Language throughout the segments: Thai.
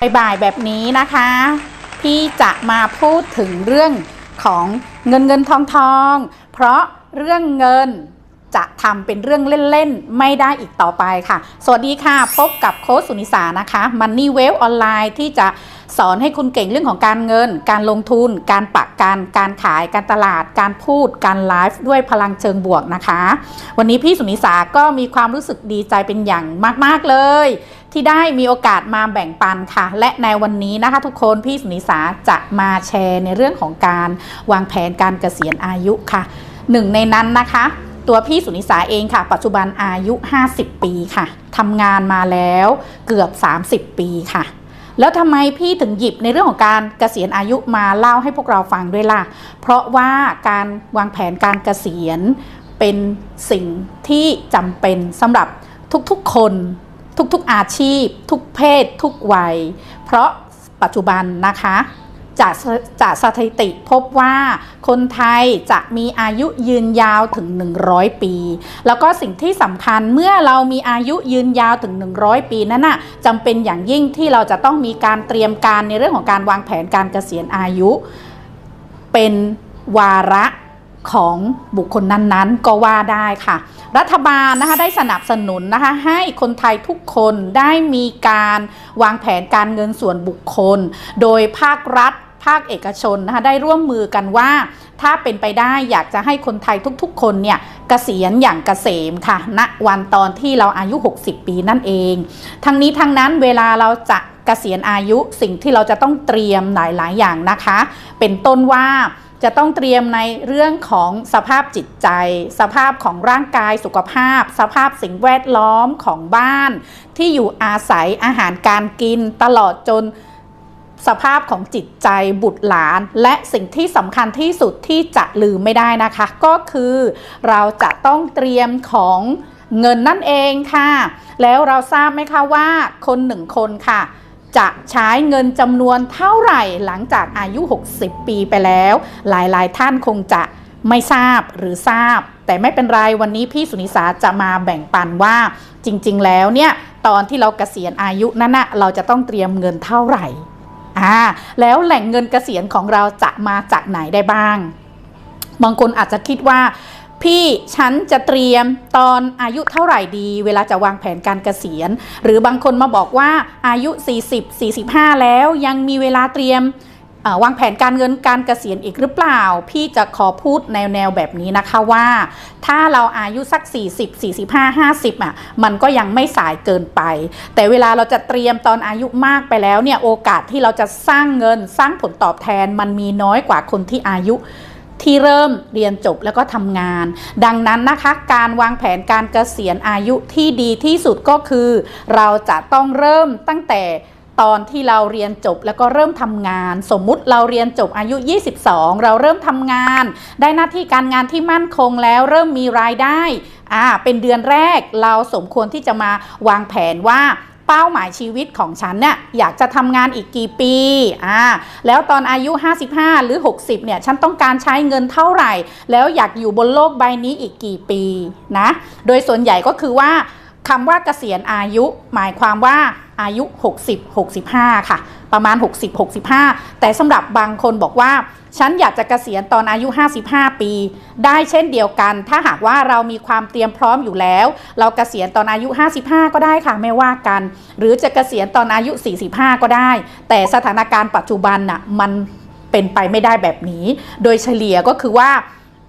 บ่ายแบบนี้นะคะพี่จะมาพูดถึงเรื่องของเงินเงินทองทอง เพราะเรื่องเงิน จะทำเป็นเรื่องเล่น ๆ ไม่ได้อีกต่อไปค่ะ สวัสดีค่ะ พบกับโค้ชสุนิสานะคะ Money w e l l ออนไลน์ที่จะสอนให้คุณเก่งเรื่องของการเงิน การลงทุน การปักการ การขาย การตลาด การพูด การไลฟ์ด้วยพลังเชิงบวกนะคะ วันนี้พี่สุนิสาก็มีความรู้สึกดีใจเป็นอย่างมาก ๆ เลย ที่ได้มีโอกาสมาแบ่งปันค่ะ และในวันนี้นะคะทุกคนพี่สุนิสาจะมาแชร์ในเรื่องของการวางแผนการเกษียณอายุค่ะหนึ่งในนั้นนะคะ ตัวพี่สุนิสาเองค่ะ ปัจจุบันอายุ 50 ปีค่ะทำงานมาแล้วเกือบ 30 ปีค่ะ แล้วทำไมพี่ถึงหยิบในเรื่องของการเกษียณอายุมาเล่าให้พวกเราฟังด้วยล่ะ เพราะว่าการวางแผนการเกษียณเป็นสิ่งที่จำเป็นสำหรับทุกๆคนทุกๆอาชีพ ทุกเพศ ทุกวัย เพราะปัจจุบันนะคะ จากจากสถิติพบว่าคนไทยจะมีอายุยืนยาวถึง 100 ปี แล้วก็สิ่งที่สำคัญเมื่อเรามีอายุยืนยาวถึง 100 ปีนั้นน่ะจำเป็นอย่างยิ่งที่เราจะต้องมีการเตรียมการในเรื่องของการวางแผนการเกษียณอายุ เป็นวาระของบุคคลนั้นๆ ก็ว่าได้ค่ะ รัฐบาลนะคะได้สนับสนุนนะคะให้คนไทยทุกคนได้มีการวางแผนการเงินส่วนบุคคล โดยภาครัฐ ภาคเอกชนนะคะได้ร่วมมือกันว่า ถ้าเป็นไปได้อยากจะให้คนไทยทุกๆ คนเนี่ยเกษียณอย่างเกษมค่ะณวันตอนที่เราอายุ 60 ปีนั่นเอง ทั้งนี้ทั้งนั้นเวลาเราจะเกษียณอายุสิ่งที่เราจะต้องเตรียมหลายๆอย่างนะคะ เป็นต้นว่าจะต้องเตรียมในเรื่องของสภาพจิตใจ สภาพของร่างกายสุขภาพ สภาพสิ่งแวดล้อมของบ้าน ที่อยู่อาศัยอาหารการกินตลอดจน สภาพของจิตใจบุตรหลาน และสิ่งที่สำคัญที่สุดที่จะลืมไม่ได้นะคะ ก็คือเราจะต้องเตรียมของเงินนั่นเองค่ะ แล้วเราทราบไหมคะว่าคนหนึ่งคนค่ะ จะใช้เงินจำนวนเท่าไหร่หลังจากอายุ 60 ปีไปแล้ว หลายๆ ท่านคงจะไม่ทราบหรือทราบ แต่ไม่เป็นไรวันนี้พี่สุนิสาจะมาแบ่งปันว่าจริง ๆ แล้วเนี่ย ตอนที่เราเกษียณอายุนั้นนะเราจะต้องเตรียมเงินเท่าไหร่ อ่าแล้วแหล่งเงินเกษียณของเราจะมาจากไหนได้บ้าง บางคนอาจจะคิดว่าพี่ฉันจะเตรียมตอนอายุเท่าไหร่ดี เวลาจะวางแผนการเกษียณ หรือบางคนมาบอกว่าอายุ 40 45 แล้วยังมีเวลาเตรียม วางแผนการเงินการเกษียณอีกหรือเปล่า พี่จะขอพูดแนวแนวแบบนี้นะคะว่า ถ้าเราอายุสัก 40 45 50อะมันก็ยังไม่สายเกินไป แต่เวลาเราจะเตรียมตอนอายุมากไปแล้วเนี่ยโอกาสที่เราจะสร้างเงินสร้างผลตอบแทนมันมีน้อยกว่าคนที่อายุที่เริ่มเรียนจบแล้วก็ทำงาน ดังนั้นนะคะการวางแผนการเกษียณอายุที่ดีที่สุดก็คือ เราจะต้องเริ่มตั้งแต่ ตอนที่เราเรียนจบแล้วก็เริ่มทำงาน สมมุติเราเรียนจบอายุ 22 เราเริ่มทำงาน ได้หน้าที่การงานที่มั่นคงแล้วเริ่มมีรายได้อ่าเป็นเดือนแรกเราสมควรที่จะมาวางแผนว่าเป้าหมายชีวิตของฉันเนี่ยอยากจะทำงานอีกกี่ปีอ่าแล้วตอนอายุ 55 หรือ 60 เนี่ย ฉันต้องการใช้เงินเท่าไหร่ แล้วอยากอยู่บนโลกใบนี้อีกกี่ปีนะ โดยส่วนใหญ่ก็คือว่าคำว่าเกษียณอายุหมายความว่า อายุ 60 65 ค่ะ ประมาณ 60 65 แต่สำหรับบางคนบอกว่า ฉันอยากจะเกษียณตอนอายุ 55 ปี ได้เช่นเดียวกัน ถ้าหากว่าเรามีความเตรียมพร้อมอยู่แล้ว เราเกษียณตอนอายุ 55 ก็ได้ค่ะไม่ว่ากัน หรือจะเกษียณตอนอายุ 45 ก็ได้ แต่สถานการณ์ปัจจุบันน่ะมันเป็นไปไม่ได้แบบนี้ โดยเฉลี่ยก็คือว่า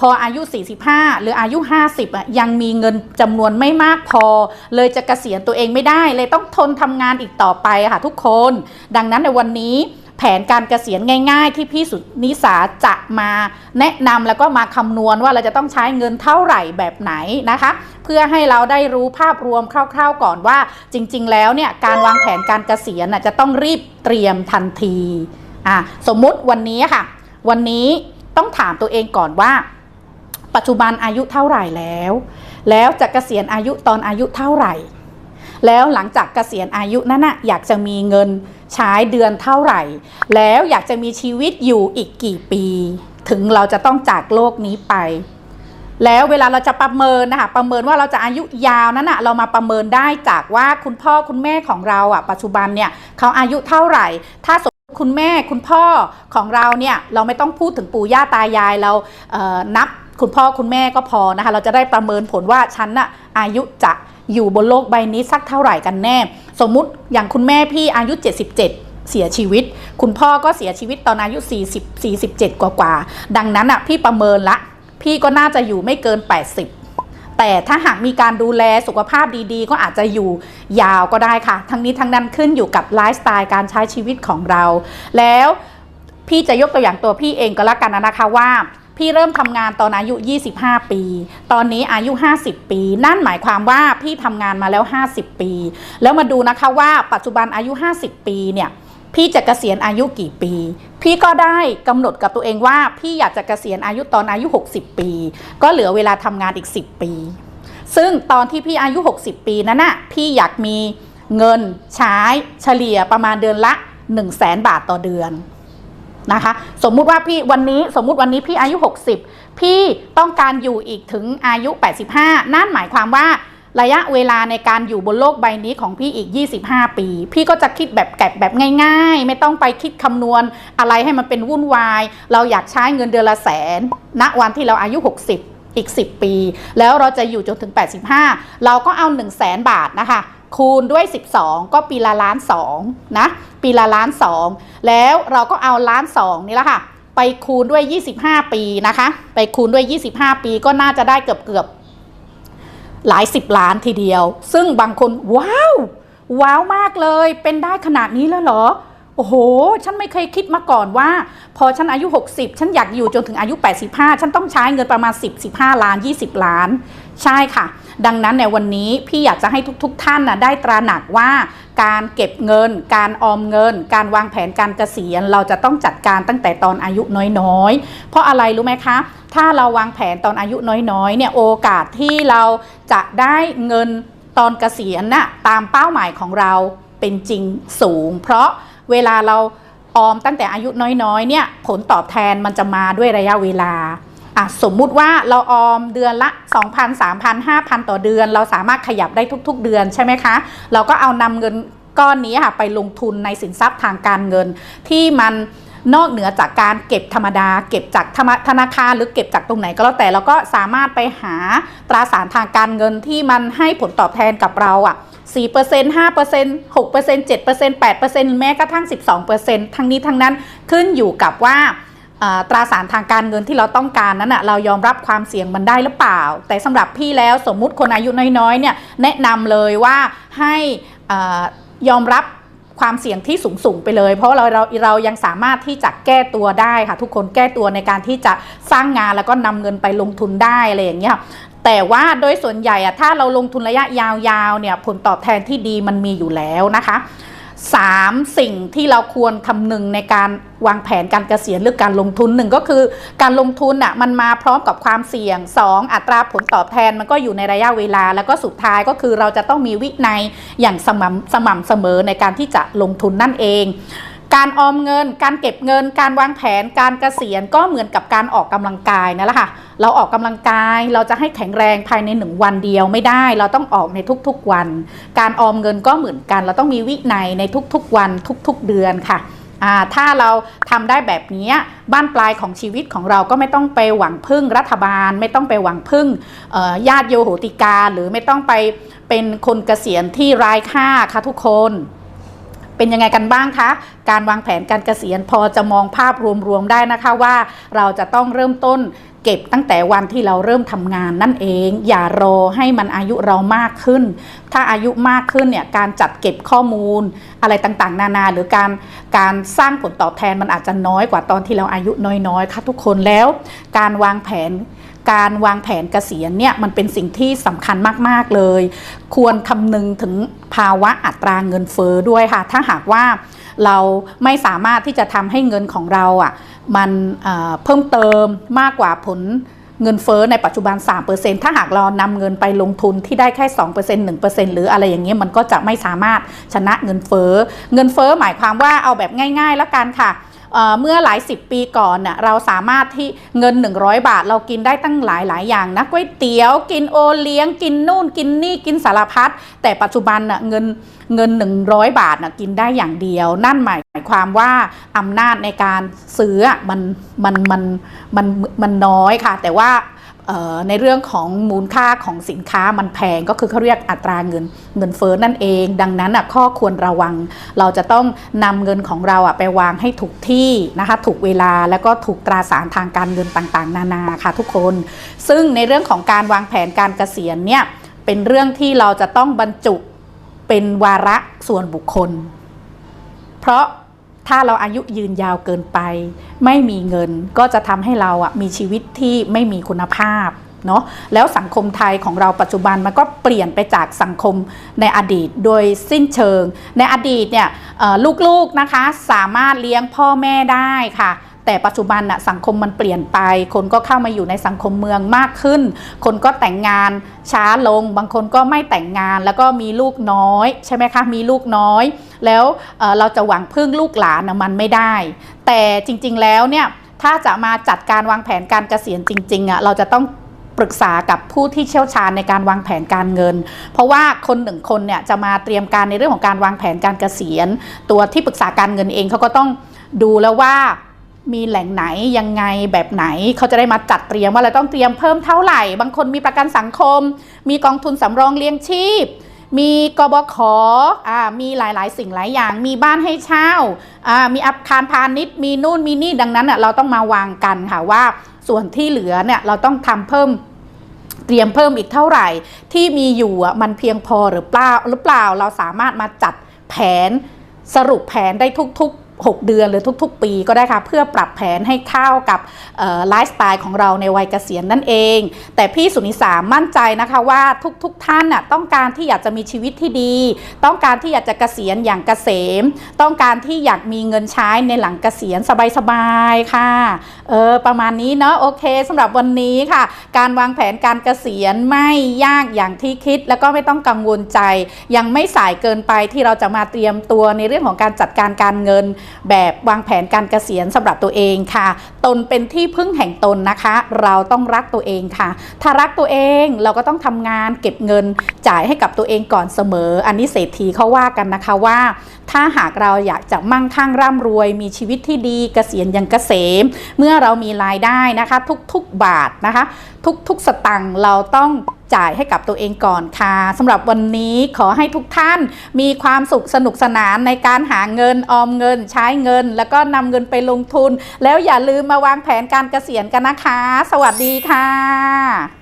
พออายุ 45 หรืออายุ 50อะยังมีเงินจำนวนไม่มากพอ เลยจะเกษียณตัวเองไม่ได้ เลยต้องทนทำงานอีกต่อไปค่ะทุกคน ดังนั้นในวันนี้แผนการเกษียณง่าย ๆ ที่พี่สุนิสาจะมาแนะนำแล้วก็มาคำนวณว่าเราจะต้องใช้เงินเท่าไหร่แบบไหนนะคะ เพื่อให้เราได้รู้ภาพรวมคร่าว ๆ ก่อนว่า จริง ๆ แล้วเนี่ยการวางแผนการเกษียณจะต้องรีบเตรียมทันทีอะสมมุติวันนี้ค่ะ วันนี้ต้องถามตัวเองก่อนว่า ปัจจุบันอายุเท่าไหร่แล้ว แล้วจะเกษียณอายุตอนอายุเท่าไหร่ แล้วหลังจากเกษียณอายุนั้นน่ะอยากจะมีเงินใช้เดือนเท่าไหร่ แล้วอยากจะมีชีวิตอยู่อีกกี่ปี ถึงเราจะต้องจากโลกนี้ไป แล้วเวลาเราจะประเมินนะคะประเมินว่าเราจะอายุยาวนั้นนะเรามาประเมินได้จากว่าคุณพ่อคุณแม่ของเราอะปัจจุบันเนี่ยเขาอายุเท่าไหร่ ถ้าสมมติคุณแม่คุณพ่อของเราเนี่ยเราไม่ต้องพูดถึงปู่ย่าตายายเราเอ่อนับ คุณพ่อคุณแม่ก็พอนะคะ เราจะได้ประเมินผลว่าฉันน่ะอายุจะอยู่บนโลกใบนี้สักเท่าไหร่กันแน่ สมมุติอย่างคุณแม่พี่อายุ 77เสียชีวิต คุณพ่อก็เสียชีวิตตอนอายุ 40 47 กว่ากว่า ดังนั้นอะพี่ประเมินละ พี่ก็น่าจะอยู่ไม่เกิน 80 แต่ถ้าหากมีการดูแลสุขภาพดีๆ ก็อาจจะอยู่ยาวก็ได้ค่ะ ทั้งนี้ทั้งนั้นขึ้นอยู่กับไลฟ์สไตล์การใช้ชีวิตของเรา แล้วพี่จะยกตัวอย่างตัวพี่เองก็แล้วกันนะคะว่า พี่เริ่มทำงานตอนอายุ 25 ปี ตอนนี้อายุ 50 ปี นั่นหมายความว่าพี่ทำงานมาแล้ว 50 ปี แล้วมาดูนะคะว่าปัจจุบันอายุ 50 ปีเนี่ยพี่จะเกษียณอายุกี่ปี พี่ก็ได้กำหนดกับตัวเองว่า พี่อยากจะเกษียณอายุตอนอายุ 60 ปี ก็เหลือเวลาทำงานอีก 10 ปี ซึ่งตอนที่พี่อายุ 60 ปีนั้นน่ะพี่อยากมีเงินใช้เฉลี่ยประมาณเดือนละ 1 0 0 0 0แสนบาทต่อเดือน นะคะ สมมุติว่าพี่วันนี้สมมุติวันนี้พี่อายุ 60 พี่ต้องการอยู่อีกถึงอายุ 85 นั่นหมายความว่าระยะเวลาในการอยู่บนโลกใบนี้ของพี่อีก 25 ปี พี่ก็จะคิดแบบแกะแบบง่าย ๆ ไม่ต้องไปคิดคำนวณอะไรให้มันเป็นวุ่นวาย เราอยากใช้เงินเดือนละแสนณวันที่เราอายุ 60 อีก 10 ปี แล้วเราจะอยู่จนถึง 85 เราก็เอา 1 0 0 0 0แสนบาทนะคะ คูณด้วย 12 ก็ปีละล้านสองนะปีละล้านสองแล้วเราก็เอาล้านสองนี่แหละค่ะ ไปคูณด้วย 25 ปีนะคะ ไปคูณด้วย 25 ปีก็น่าจะได้เกือบเกือบหลายสิบล้านทีเดียว ซึ่งบางคนว้าว ว้าวมากเลยเป็นได้ขนาดนี้แล้วเหรอ อ้โห ฉันไม่เคยคิดมาก่อนว่า พอฉันอายุ 60 ฉันอยากอยู่จนถึงอายุ 85 ฉันต้องใช้เงินประมาณ 10 15 ล้าน 20 ล้าน ใช่ค่ะ ดังนั้นในวันนี้พี่อยากจะให้ทุกๆทท่านนะได้ตระหนักว่า การเก็บเงิน การออมเงิน การวางแผนการเกษียณ เราจะต้องจัดการตั้งแต่ตอนอายุน้อยๆ เพราะอะไรรู้ไหมคะถ้าเราวางแผนตอนอายุน้อยๆเนี่ยโอกาสที่เราจะได้เงินตอนเกษียณน่ะตามเป้าหมายของเราเป็นจริงสูง เพราะ เวลาเราออมตั้งแต่อายุน้อยๆเนี่ยผลตอบแทนมันจะมาด้วยระยะเวลาอะสมมุติว่าเราออมเดือนละ 2,000 3,000 5,000 ต่อเดือน เราสามารถขยับได้ทุก ๆ เดือนใช่ไหมคะ เราก็เอานำเงินก้อนนี้ค่ะไปลงทุนในสินทรัพย์ทางการเงิน ที่มันนอกเหนือจากการเก็บธรรมดา เก็บจากธรรมธนาคารหรือเก็บจากตรงไหนก็แล้วแต่เราก็สามารถไปหาตราสารทางการเงินที่มันให้ผลตอบแทนกับเราอะ 4% 5% 6% 7% 8%แม้กระทั่ง 12%ทั้งนี้ทั้งนั้นขึ้นอยู่กับว่าตราสารทางการเงินที่เราต้องการนั้นนะเรายอมรับความเสี่ยงมันได้หรือเปล่า แต่สำหรับพี่แล้วสมมุติคนอายุน้อยๆเนี่ยแนะนำเลยว่าให้ยอมรับความเสี่ยงที่สูงๆไปเลย เพราะเราเราเรายังสามารถที่จะแก้ตัวได้ค่ะทุกคนแก้ตัวในการที่จะสร้างงานแล้วก็นำเงินไปลงทุนได้อะไรอย่างเงี้ย แต่ว่าโดยส่วนใหญ่อะถ้าเราลงทุนระยะยาวๆเนี่ยผลตอบแทนที่ดีมันมีอยู่แล้วนะคะสามสิ่งที่เราควรคำนึงในการวางแผนการเกษียณหรือการลงทุนหนึ่งก็คือ การลงทุนอะมันมาพร้อมกับความเสี่ยง 2 อัตราผลตอบแทนมันก็อยู่ในระยะเวลา แล้วก็สุดท้ายก็คือเราจะต้องมีวินัยอย่างสม่ำสม่ำเสมอในการที่จะลงทุนนั่นเอง การออมเงิน การเก็บเงิน การวางแผน การเกษียณก็เหมือนกับการออกกำลังกายนั่นแหละค่ะ เราออกกำลังกายเราจะให้แข็งแรงภายในหนึ่งวันเดียวไม่ได้ เราต้องออกในทุกๆวัน การออมเงินก็เหมือนกัน เราต้องมีวินัยในทุกๆวันทุกๆเดือนค่ะถ้าเราทำได้แบบนี้บ้านปลายของชีวิตของเราก็ไม่ต้องไปหวังพึ่งรัฐบาล ไม่ต้องไปหวังพึ่งญาติโยโหติกา หรือไม่ต้องไปเป็นคนเกษียณที่รายค่าค่ะทุกคน เป็นยังไงกันบ้างคะ การวางแผนการเกษียณพอจะมองภาพรวมๆได้นะคะว่าเราจะต้องเริ่มต้นเก็บตั้งแต่วันที่เราเริ่มทำงานนั่นเอง อย่ารอให้มันอายุเรามากขึ้น ถ้าอายุมากขึ้นเนี่ยการจัดเก็บข้อมูล อะไรต่างๆ นานา หรือการการสร้างผลตอบแทนมันอาจจะน้อยกว่าตอนที่เราอายุน้อยๆค่ะทุกคนแล้ว การวางแผน การวางแผนเกษียณเนี่ยมันเป็นสิ่งที่สำคัญมาก ๆ เลย ควรคำนึงถึงภาวะอัตราเงินเฟ้อด้วยค่ะ ถ้าหากว่าเราไม่สามารถที่จะทำให้เงินของเราอะมันเอ่อเพิ่มเติมมากกว่าผลเงินเฟ้อในปัจจุบัน 3%ถ้าหากเรานำเงินไปลงทุนที่ได้แค่ 2% 1%หรืออะไรอย่างเงี้ยมันก็จะไม่สามารถชนะเงินเฟ้อ เงินเฟ้อหมายความว่าเอาแบบง่าย ๆ แล้วกันค่ะ เมื่อหลายสิบปีก่อนน่ะเราสามารถที่เงิน 100 บาท เรากินได้ตั้งหลายหลายอย่างนะก๋วยเตี๋ยวกินโอเลี้ยงกินนู่นกินนี่กินสารพัดแต่ปัจจุบันน่ะเงินเงิน 100 บาทน่ะกินได้อย่างเดียว นั่นหมายความว่าอำนาจในการซื้อมันมันมันมันมันน้อยค่ะ แต่ว่า ในเรื่องของมูลค่าของสินค้ามันแพงก็คือเขาเรียกอัตราเงินเงินเฟ้อนั่นเอง ดังนั้นอะข้อควรระวัง เราจะต้องนำเงินของเราอะไปวางให้ถูกที่นะคะถูกเวลาแล้วก็ถูกตราสารทางการเงินต่างๆ นานาค่ะทุกคน ซึ่งในเรื่องของการวางแผนการเกษียณเนี่ยเป็นเรื่องที่เราจะต้องบรรจุเป็นวาระส่วนบุคคล เพราะ ถ้าเราอายุยืนยาวเกินไป ไม่มีเงินก็จะทำให้เราอะมีชีวิตที่ไม่มีคุณภาพเนาะแล้วสังคมไทยของเราปัจจุบันมันก็เปลี่ยนไปจากสังคมในอดีตโดยสิ้นเชิง ในอดีตเนี่ยลูกๆนะคะสามารถเลี้ยงพ่อแม่ได้ค่ะแต่ปัจจุบันน่ะสังคมมันเปลี่ยนไป คนก็เข้ามาอยู่ในสังคมเมืองมากขึ้น คนก็แต่งงานช้าลง บางคนก็ไม่แต่งงานแล้วก็มีลูกน้อย ใช่ไหมคะ มีลูกน้อย แล้วเเราจะหวังพึ่งลูกหลานนะมันไม่ได้ แต่จริงๆแล้วเนี่ยถ้าจะมาจัดการวางแผนการเกษียณจริงๆอะเราจะต้องปรึกษากับผู้ที่เชี่ยวชาญในการวางแผนการเงิน เพราะว่าคนหนึ่งคนเนี่ยจะมาเตรียมการในเรื่องของการวางแผนการเกษียณ ตัวที่ปรึกษาการเงินเองเขาก็ต้องดูแล้วว่ามีแหล่งไหนยังไงแบบไหนเขาจะได้มาจัดเตรียมว่าเราต้องเตรียมเพิ่มเท่าไหร่ บางคนมีประกันสังคม มีกองทุนสำรองเลี้ยงชีพ มีกบขอ่ามีหลายๆ สิ่งหลายอย่าง มีบ้านให้เช่าอ่ามีอาคารพาณิชย์ มีนู่นมีนี่ดังนั้นอะเราต้องมาวางกันค่ะว่าส่วนที่เหลือเนี่ยเราต้องทำเพิ่มเตรียมเพิ่มอีกเท่าไหร่ ที่มีอยู่อะมันเพียงพอหรือเปล่าหรือเปล่าเราสามารถมาจัดแผนสรุปแผนได้ทุกๆ 6 เดือนหรือทุก ๆ ปีก็ได้ค่ะ เพื่อปรับแผนให้เข้ากับไลฟ์สไตล์ของเราในวัยเกษียณนั่นเอง แต่พี่สุนิสามั่นใจนะคะว่าทุกๆทท่านน่ะต้องการที่อยากจะมีชีวิตที่ดี ต้องการที่อยากจะเกษียณอย่างเกษม ต้องการที่อยากมีเงินใช้ในหลังเกษียณสบายๆค่ะเออประมาณนี้เนาะโอเคสำหรับวันนี้ค่ะ การวางแผนการเกษียณไม่ยากอย่างที่คิด แล้วก็ไม่ต้องกังวลใจ ยังไม่สายเกินไปที่เราจะมาเตรียมตัวในเรื่องของการจัดการการเงินแบบวางแผนการเกษียณสำหรับตัวเองค่ะ ตนเป็นที่พึ่งแห่งตนนะคะ เราต้องรักตัวเองค่ะ ถ้ารักตัวเองเราก็ต้องทำงานเก็บเงินจ่ายให้กับตัวเองก่อนเสมอ อันนี้เศรษฐีเขาว่ากันนะคะว่า ถ้าหากเราอยากจะมั่งคั่งร่ำรวย มีชีวิตที่ดีเกษียณอย่างเกษม เมื่อเรามีรายได้นะคะ ทุกๆบาทนะคะ ทุกๆสตังค์เราต้อง จ่ายให้กับตัวเองก่อนค่ะสำหรับวันนี้ขอให้ทุกท่านมีความสุขสนุกสนานในการหาเงินออมเงิน ใช้เงิน แล้วก็นำเงินไปลงทุน แล้วอย่าลืมมาวางแผนการเกษียณกันนะคะ สวัสดีค่ะ